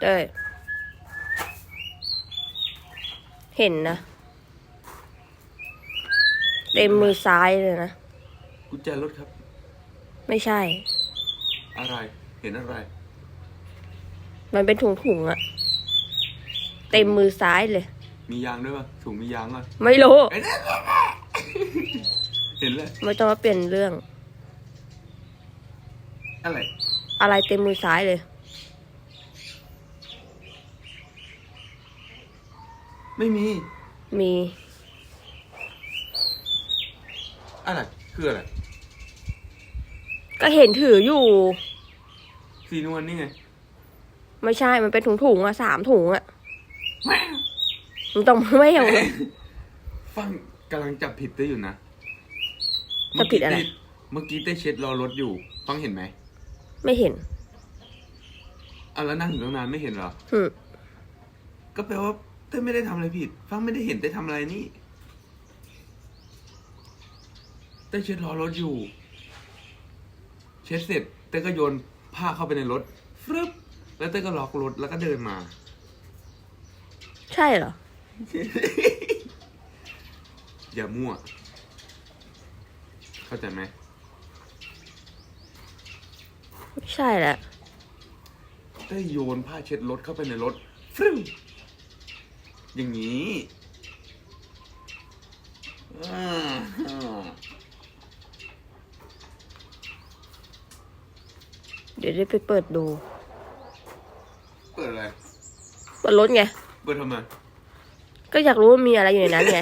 เต้ยเห็นนะ เต็มมือซ้ายเลยนะ กุญแจรถครับ ไม่ใช่ อะไร เห็นอะไร มันเป็นถุงถุงๆอะเต็มมือซ้ายเลย มียางด้วยป่ะถุงมียางอะไม่รู้ไอ้นั่นเห็นเลยไม่ต้องมาเปลี่ยนเรื่อง อะไร อะไรเต็มมือซ้ายเลย ไม่มี มี อะไรคืออะไรก็เห็นถืออยู่ สีนวลนี่ไง ไม่ใช่ มันเป็นถุงถุงๆอะสามถุงอะมันต้องไม่เอา ฟังกำลังจับผิดได้อยู่นะจับผิดอะไร เมื่อกี้เต้เช็ดรอรถอยู่ ฟังเห็นไหมไม่เห็นเอาแล้วนั่งอยู่ตั้งนานไม่เห็นเหรอ อืมก็แปลว่า เต้ไม่ได้ทำอะไรผิดฟังไม่ได้เห็นเต้ทำอะไรนี่เต้เช็ดรอรถอยู่ เช็ดเสร็จเต้ก็โยนผ้าเข้าไปในรถฟรึบแล้วเต้ก็ล็อกรถแล้วก็เดินมา ใช่เหรอ อย่ามั่ว เข้าใจไหมไม่ใช่แหละได้โยนผ้าเช็ดรถเข้าไปในรถฟรึ้ง อย่างนี้อ่าเดี๋ยวได้ไปเปิดดู เปิดอะไร เปิดรถไง เปิดทำไม ก็อยากรู้ว่ามีอะไรอยู่ในนั้นไง